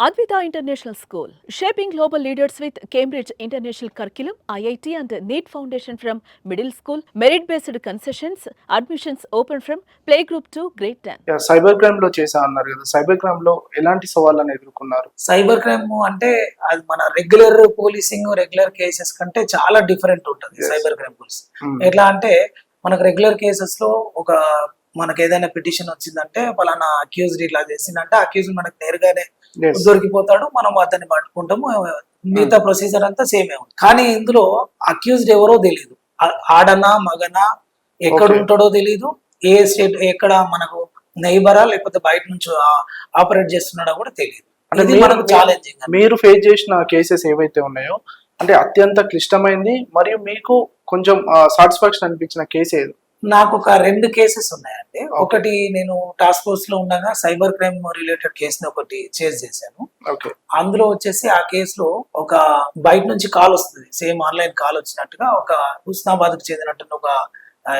Advita International School, shaping global leaders with Cambridge International Curriculum, IIT and NEET Foundation from middle school, merit-based concessions, admissions open from playgroup to grade 10. Yeah, cyber క్రైమ్లో చేశా అన్నారు కదా cyber క్రైమ్లో ఎలాంటి సవాళ్ళని ఎదుర్కొన్నారు cyber crime అంటే అది మన regular policing regular cases కంటే చాలా డిఫరెంట్ ఉంటుంది Yes. Cyber crime police. ఎట్లా అంటే మనకు రెగ్యులర్ కేసెస్లో ఒక మనకు ఏదైనా పిటిషన్ వచ్చిందంటే పలానా అక్యూజ్డ్ ఇట్లా చేసిందంటే అక్యూజ్ మనకు నేరుగానే. దొరికిపోతాడు మనం అతన్ని పట్టుకుంటాము మిగతా ప్రొసీజర్ అంతా సేమే ఉంది కానీ ఇందులో అక్యూజ్డ్ ఎవరో తెలియదు ఆడనా మగనా ఎక్కడ. ఉంటాడో తెలియదు ఏ స్టేట్ ఎక్కడ మనకు నైబరా లేకపోతే బయట నుంచి ఆపరేట్ చేస్తున్నాడో కూడా తెలియదు ఇది మీరు- మనకు ఛాలెంజింగ్ మీరు ఫేస్ చేసిన కేసెస్ ఏవైతే ఉన్నాయో అంటే అత్యంత క్లిష్టమైంది మరియు మీకు కొంచెం సాటిస్ఫాక్షన్ అనిపించిన కేసు ఏది? నాకు ఒక రెండు కేసెస్ ఉన్నాయండి. ఒకటి నేను టాస్క్ ఫోర్స్లో ఉండగా సైబర్ క్రైమ్ రిలేటెడ్ కేసుని ఒకటి చేజ్ చేశాను. ఓకే. అందులో వచ్చేసి ఆ కేసులో ఒక బయట నుంచి కాల్ వస్తుంది. సేమ్ ఆన్లైన్ కాల్ వచ్చినట్టుగా ఒక హుస్నాబాద్కు చెందినట్టు ఒక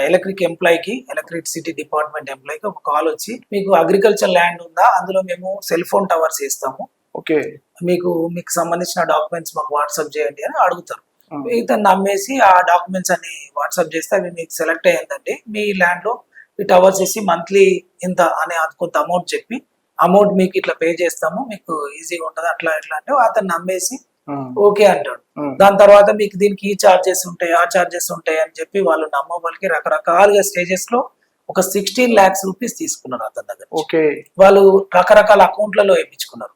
ఎలక్ట్రిక్ ఎంప్లాయ్కి ఎలక్ట్రిసిటీ డిపార్ట్మెంట్ ఎంప్లాయ్కి ఒక కాల్ వచ్చి మీకు అగ్రికల్చర్ ల్యాండ్ ఉందా? అందులో మేము సెల్ ఫోన్ టవర్స్ ఇస్తాము ఓకే. మీకు మీకు సంబంధించిన డాక్యుమెంట్స్ మాకు వాట్సాప్ చేయండి అని అడుగుతారు. ఇతను నమ్మేసి ఆ డాక్యుమెంట్స్ అన్ని వాట్సాప్ చేస్తే అవి మీకు సెలెక్ట్ అయ్యిందండి. మీ ల్యాండ్లో ఈ టవర్స్ వేసి మంత్లీ ఇంత అనే కొంత అమౌంట్ చెప్పి అమౌంట్ మీకు ఇట్లా పే చేస్తాము మీకు ఈజీగా ఉంటుంది అట్లా ఇట్లా అంటే అతను నమ్మేసి మ్మ్. ఓకే అంటాడు. దాని తర్వాత మీకు దీనికి ఈ చార్జెస్ ఉంటాయి ఆ చార్జెస్ ఉంటాయి అని చెప్పి వాళ్ళు నమ్మబలికి రకరకాలుగా స్టేజెస్లో ఒక సిక్స్టీన్ లాక్స్ రూపీస్ తీసుకున్నారు అతని దగ్గర వాళ్ళు రకరకాల అకౌంట్లలో వేయించుకున్నారు.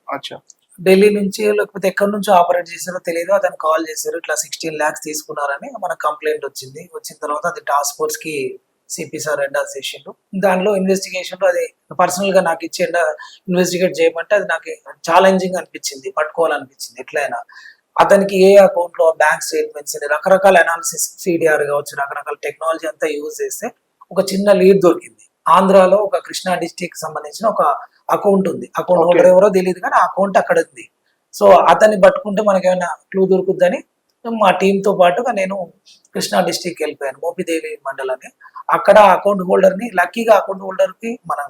ఢిల్లీ నుంచి లేకపోతే ఎక్కడి నుంచి ఆపరేట్ చేశారో తెలియదు. అతను కాల్ చేశారు. ఇట్లా సిక్స్టీన్ ల్యాక్స్ తీసుకున్నారని మనకు కంప్లైంట్ వచ్చింది. వచ్చిన తర్వాత అది టాస్క్ ఫోర్స్కి సిపి సార్ ఎండాస్ చేసిండు. దానిలో ఇన్వెస్టిగేషన్ అది పర్సనల్గా నాకు ఇచ్చి ఇన్వెస్టిగేట్ చేయమంటే అది నాకు ఛాలెంజింగ్ అనిపించింది. పట్టుకోవాలనిపించింది. ఎట్లయినా అతనికి ఏ అకౌంట్లో బ్యాంక్ స్టేట్మెంట్స్ రకరకాల అనాలిసిస్ సిడిఆర్ కావచ్చు రకరకాల టెక్నాలజీ అంతా యూజ్ చేస్తే ఒక చిన్న లీడ్ దొరికింది. ఆంధ్రాలో ఒక కృష్ణా డిస్టిక్ సంబంధించిన ఒక అకౌంట్ ఉంది. అకౌంట్. హోల్డర్ ఎవరో తెలియదు కానీ ఆ అకౌంట్ అక్కడ ఉంది. సో అతన్ని పట్టుకుంటే మనకి ఏమైనా క్లూ దొరుకుద్దని మా team తో పాటుగా నేను కృష్ణా డిస్టిక్ వెళ్ళిపోయాను మోపిదేవి మండలాన్ని. అక్కడ అకౌంట్ హోల్డర్ని లక్కీగా అకౌంట్ హోల్డర్కి మన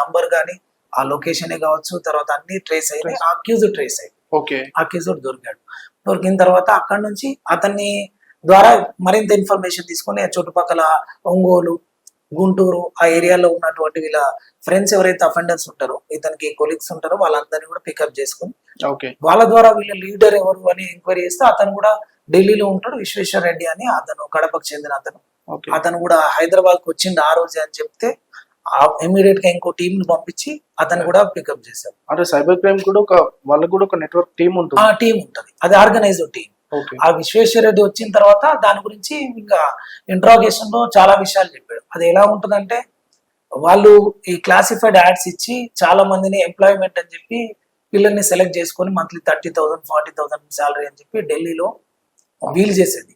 నంబర్ గానీ ఆ లొకేషన్ కావచ్చు తర్వాత అన్ని ట్రేస్ అయినాయి అక్యూజ్ ట్రేస్ అయ్యి. ఓకే. అక్యూజ్డ్ దొరికాడు. దొరికిన తర్వాత అక్కడ నుంచి అతన్ని ద్వారా మరింత ఇన్ఫర్మేషన్ తీసుకొని చుట్టుపక్కల ఒంగోలు గుంటూరు ఆ ఏరియాలో ఉన్నటువంటి వీళ్ళ ఫ్రెండ్స్ ఎవరైతే అఫెండర్స్ ఉంటారో ఇతనికి కొలీగ్స్ ఉంటారో వాళ్ళందరినీ కూడా పికప్ చేసుకుని ఓకే వాళ్ళ ద్వారా వీళ్ళ లీడర్ ఎవరు అని ఎంక్వైరీ చేస్తే అతను కూడా ఢిల్లీలో ఉంటాడు విశ్వేశ్వర రెడ్డి అని అతను కడపకు చెందిన అతను. ఓకే అతను కూడా హైదరాబాద్కు వచ్చిండు ఆ రోజే అని చెప్తే ఇమీడియట్గా ఇంకో టీం ని పంపించి అతను కూడా పికప్ చేశారు అంటే సైబర్ క్రైమ్ కూడా ఒక వాళ్ళకు కూడా ఒక నెట్వర్క్ టీమ్ ఆ ఉంటుంది టీం ఉంటది. అది ఆర్గనైజ్డ్ టీం ఆ విశ్వేశ్వర రెడ్డి వచ్చిన తర్వాత దాని గురించి ఇంకా ఇంట్రాగేషన్లో చాలా విషయాలు చెప్పాడు. అది ఎలా ఉంటుందంటే వాళ్ళు ఈ క్లాసిఫైడ్ యాడ్స్ ఇచ్చి చాలా మందిని ఎంప్లాయ్మెంట్ అని చెప్పి పిల్లల్ని సెలెక్ట్ చేసుకొని monthly thirty thousand forty thousand salary అని చెప్పి ఢిల్లీలో వీల్ చేసేది.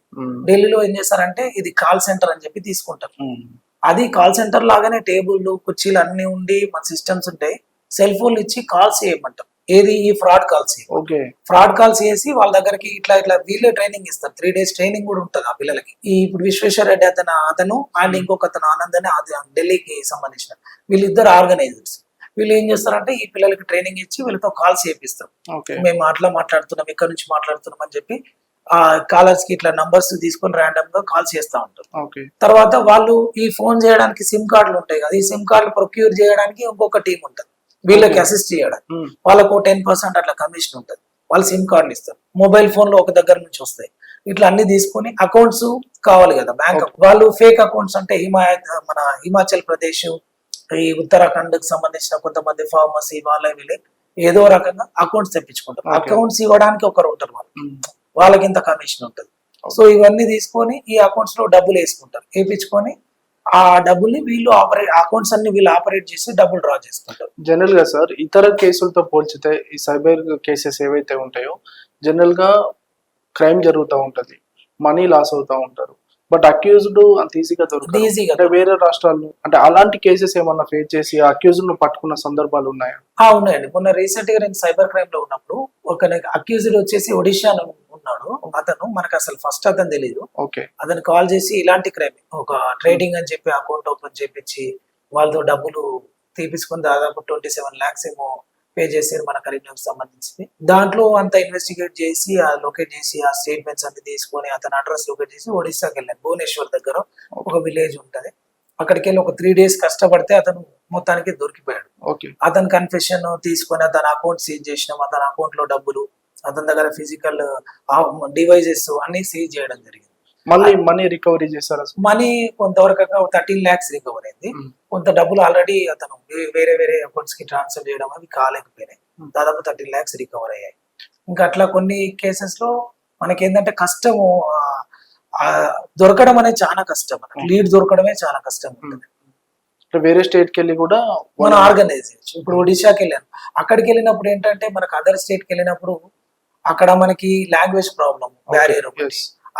ఢిల్లీలో ఏం చేస్తారంటే ఇది కాల్ సెంటర్ అని చెప్పి తీసుకుంటారు. అది కాల్ సెంటర్ లాగానే టేబుల్లు కుర్చీలు అన్ని ఉండి మన సిస్టమ్స్ ఉంటాయి. సెల్ ఫోన్లు ఇచ్చి కాల్స్ చేయమంటారు. ఏది? ఈ fraud calls okay. Fraud calls చేసి వాళ్ళ దగ్గరికి ఇట్లా ఇట్లా వీళ్ళే ట్రైనింగ్ ఇస్తారు. త్రీ డేస్ ట్రైనింగ్ కూడా ఉంటుంది ఆ పిల్లలకి. ఈ ఇప్పుడు విశ్వేశ్వర రెడ్డి అతను అతను అండ్ ఇంకొక అతను ఆనంద్ అని అది ఢిల్లీకి సంబంధించిన వీళ్ళిద్దరు ఆర్గనైజర్స్. వీళ్ళు ఏం చేస్తారంటే ఈ పిల్లలకి ట్రైనింగ్ ఇచ్చి వీళ్ళతో కాల్స్ చేపిస్తారు. ఓకే. మేము అట్లా మాట్లాడుతున్నాం ఇక్కడ నుంచి మాట్లాడుతున్నాం అని చెప్పి ఆ కాలర్స్కి ఇట్లా నంబర్స్ తీసుకొని ర్యాండమ్గా కాల్స్ చేస్తా ఉంటారు. ఓకే. తర్వాత వాళ్ళు ఈ ఫోన్ చేయడానికి సిమ్ కార్డులు ఉంటాయి కదా ఈ సిమ్ కార్డులు ప్రొక్యూర్ చేయడానికి ఇంకొక టీం ఉంటుంది. వీళ్ళకి. అసిస్ట్ చేయడానికి మ్మ్. వాళ్ళకు టెన్ పర్సెంట్ అట్లా కమిషన్ ఉంటుంది. వాళ్ళు సిమ్ కార్డులు ఇస్తారు. మొబైల్ ఫోన్లో ఒక దగ్గర నుంచి వస్తాయి. ఇట్లా అన్ని తీసుకొని అకౌంట్స్ కావాలి కదా బ్యాంక్ వాళ్ళు ఫేక్ అకౌంట్స్ అంటే హిమాయత్ మన హిమాచల్ ప్రదేశ్ ఈ ఉత్తరాఖండ్కి సంబంధించిన కొంతమంది ఫార్మసీ వాళ్ళ వీళ్ళే ఏదో రకంగా అకౌంట్స్ తెప్పించుకుంటారు. అకౌంట్స్ ఇవ్వడానికి ఒకరు ఉంటారు వాళ్ళు. మ్మ్. వాళ్ళకి ఇంత కమిషన్ ఉంటుంది. సో ఇవన్నీ తీసుకొని ఈ అకౌంట్స్లో డబ్బులు వేసుకుంటారు. వేపించుకొని ఆ డబ్బుల్ని వీళ్ళు ఆపరేట్ అకౌంట్స్ అన్ని వీళ్ళు ఆపరేట్ చేసి డబ్బులు డ్రా చేసుకుంటారు జనరల్గా సార్ ఇతర కేసులతో పోల్చితే ఈ సైబర్ కేసెస్ ఏవైతే ఉంటాయో జనరల్గా క్రైమ్ జరుగుతూ ఉంటది మనీ లాస్ అవుతా ఉంటారు. బట్ అక్యూజ్డ్ అంత ఈజీగా దొరకదు. ఈజీగా అంటే వేరే రాష్ట్రాల్లో అంటే అలాంటి కేసెస్ ఏమన్నా ఫేస్ చేసి అక్యూజ్డ్ను పట్టుకున్న సందర్భాలు ఉన్నాయా? ఉన్నాయండి. మొన్న రీసెంట్గా నేను సైబర్ క్రైమ్లో ఉన్నప్పుడు ఒక అక్యూజ్డ్ వచ్చేసి ఒడిషా అని ఉన్నాడు. అతను మనకు అసలు ఫస్ట్ అతను తెలియదు ఓకే. అతను కాల్ చేసి ఇలాంటి క్రైమ్ ఒక ట్రేడింగ్ అని చెప్పి అకౌంట్ ఓపెన్ చేపించి వాళ్ళతో డబ్బులు తీపించుకొని దాదాపు ట్వంటీ సెవెన్ లాక్స్ ఏమో పే చేశారు మన కరీంనగర్ సంబంధించింది. దాంట్లో అంత ఇన్వెస్టిగేట్ చేసి ఆ లొకేట్ చేసి ఆ స్టేట్మెంట్స్ అన్ని తీసుకొని అతని అడ్రస్ లొకేట్ చేసి ఒడిశాకి వెళ్ళాను భువనేశ్వర్ దగ్గర ఒక విలేజ్ ఉంటది. అక్కడికి వెళ్ళి ఒక త్రీ డేస్ కష్టపడితే అతను మొత్తానికి దొరికిపోయాడు. అతని కన్ఫెషన్ తీసుకొని అతని అకౌంట్ సీజ్ చేసినాం అతని అకౌంట్లో డబ్బులు అతని దగ్గర ఫిజికల్ డివైజెస్ అన్ని సీజ్ చేయడం జరిగింది. మళ్ళీ మనీ రికవరీ చేశారా మనీ కొంతవరకు థర్టీన్ ల్యాక్స్ రికవర్ అయింది. కొంత డబ్బులు ఆల్రెడీ అతను వేరే వేరే అకౌంట్స్కి ట్రాన్స్ఫర్ చేయడం అవి కాలేకపోయినాయి. దాదాపు థర్టీన్ ల్యాక్స్ రికవర్ అయ్యాయి. ఇంకా అట్లా కొన్ని కేసెస్లో మనకి ఏంటంటే కష్టము దొరకడం అనేది చాలా కష్టం. లీడ్ దొరకడమే చాలా కష్టం ఉంటుంది. వేరే స్టేట్కి వెళ్ళి కూడా మనం ఆర్గనైజ్ చేయొచ్చు. ఇప్పుడు ఒడిశాకి వెళ్ళాను. అక్కడికి వెళ్ళినప్పుడు ఏంటంటే మనకు అదర్ స్టేట్కి వెళ్ళినప్పుడు అక్కడ మనకి లాంగ్వేజ్ ప్రాబ్లం బ్యారియర్.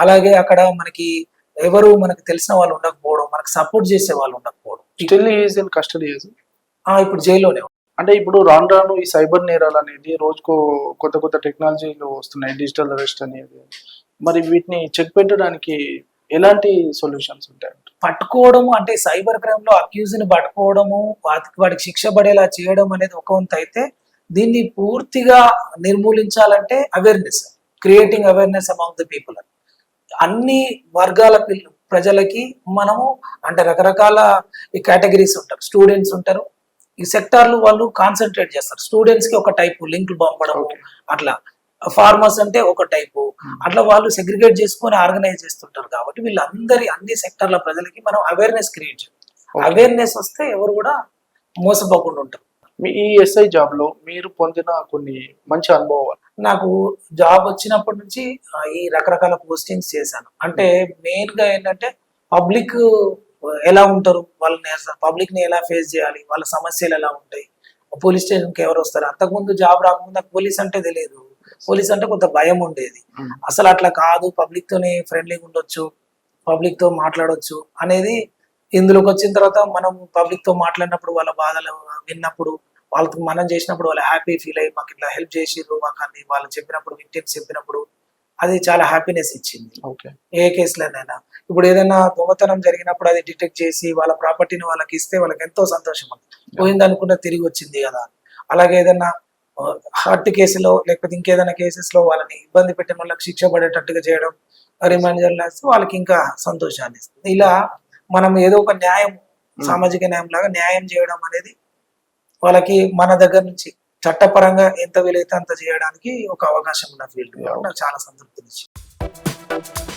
అలాగే అక్కడ మనకి ఎవరు మనకి తెలిసిన వాళ్ళు ఉండకపోవడం మనకు సపోర్ట్ చేసే వాళ్ళు ఉండకపోవడం. స్టిల్ ఈజ్ ఇన్ కస్టడీ ఇప్పుడు జైల్లోనే. అంటే ఇప్పుడు రాను రాను ఈ సైబర్ నేరాలు అనేది రోజుకు కొత్త కొత్త టెక్నాలజీలు వస్తున్నాయి డిజిటల్ అరెస్ట్ అనేది. మరి వీటిని చెక్ పెట్టడానికి ఎలాంటి సొల్యూషన్స్ ఉంటాయి? పట్టుకోవడము అంటే సైబర్ క్రైమ్లో అక్యూజ్ని పట్టుకోవడము వాటికి వాడికి శిక్ష పడేలా చేయడం అనేది ఒక వంతు అయితే దీన్ని పూర్తిగా నిర్మూలించాలంటే awareness creating awareness among the people అన్ని వర్గాల పిల్ల ప్రజలకి మనము అంటే రకరకాల కేటగిరీస్ ఉంటారు స్టూడెంట్స్ ఉంటారు. ఈ సెక్టార్లు వాళ్ళు కాన్సన్ట్రేట్ చేస్తారు. స్టూడెంట్స్కి ఒక టైపు లింకులు పంపడం. అట్లా. ఫార్మర్స్ అంటే ఒక టైపు అట్లా వాళ్ళు సెగ్రిగేట్ చేసుకొని ఆర్గనైజ్ చేస్తుంటారు కాబట్టి వీళ్ళందరి అన్ని సెక్టార్ల ప్రజలకి మనం అవేర్నెస్ క్రియేట్ చేయాలి. అవేర్నెస్ వస్తే ఎవరు కూడా మోసపోకుండా ఉంటారు. మీ ఈ ఎస్ఐ జాబ్లో మీరు పొందిన కొన్ని మంచి అనుభవాలు? నాకు జాబ్ వచ్చినప్పటి నుంచి ఈ రకరకాల పోస్టింగ్స్ చేశాను. అంటే మెయిన్గా ఏంటంటే పబ్లిక్ ఎలా ఉంటారు? వాళ్ళని పబ్లిక్ని ఎలా ఫేస్ చేయాలి? వాళ్ళ సమస్యలు ఎలా ఉంటాయి? పోలీస్ స్టేషన్కి ఎవరు వస్తారు? అంతకుముందు జాబ్ రాకముందు పోలీస్ అంటే తెలియదు. పోలీస్ అంటే కొంత భయం ఉండేది. Mm. అసలు అట్లా కాదు. పబ్లిక్ తోని ఫ్రెండ్లీగా ఉండొచ్చు. పబ్లిక్తో మాట్లాడొచ్చు అనేది ఇందులోకి వచ్చిన తర్వాత మనం పబ్లిక్తో మాట్లాడినప్పుడు వాళ్ళ బాధలు విన్నప్పుడు వాళ్ళతో మనం చేసినప్పుడు వాళ్ళు హ్యాపీ ఫీల్ అయ్యి మాకు ఇట్లా హెల్ప్ చేసిర్రు మాకు అని వాళ్ళు చెప్పినప్పుడు విక్టిమ్స్ చెప్పినప్పుడు అది చాలా హ్యాపీనెస్ ఇచ్చింది. ఏ కేసులోనైనా. ఇప్పుడు ఏదైనా దొంగతనం జరిగినప్పుడు అది డిటెక్ట్ చేసి వాళ్ళ ప్రాపర్టీని వాళ్ళకి ఇస్తే వాళ్ళకి ఎంతో సంతోషం ఉంది పోయింది అనుకున్న తిరిగి వచ్చింది కదా. అలాగే ఏదైనా హార్ట్ కేసులో లేకపోతే ఇంకేదైనా కేసెస్లో వాళ్ళని ఇబ్బంది పెట్టిన వాళ్ళకి శిక్ష పడేటట్టుగా చేయడం రిమైండర్ లాస్తే వాళ్ళకి ఇంకా సంతోషాన్ని ఇస్తుంది. ఇలా మనం ఏదో ఒక న్యాయం సామాజిక న్యాయం లాగా న్యాయం చేయడం అనేది వాళ్ళకి మన దగ్గర నుంచి చట్టపరంగా ఎంత వీలైతే అంత చేయడానికి ఒక అవకాశం ఉన్న ఫీల్డ్ నాకు చాలా సంతృప్తినిచ్చింది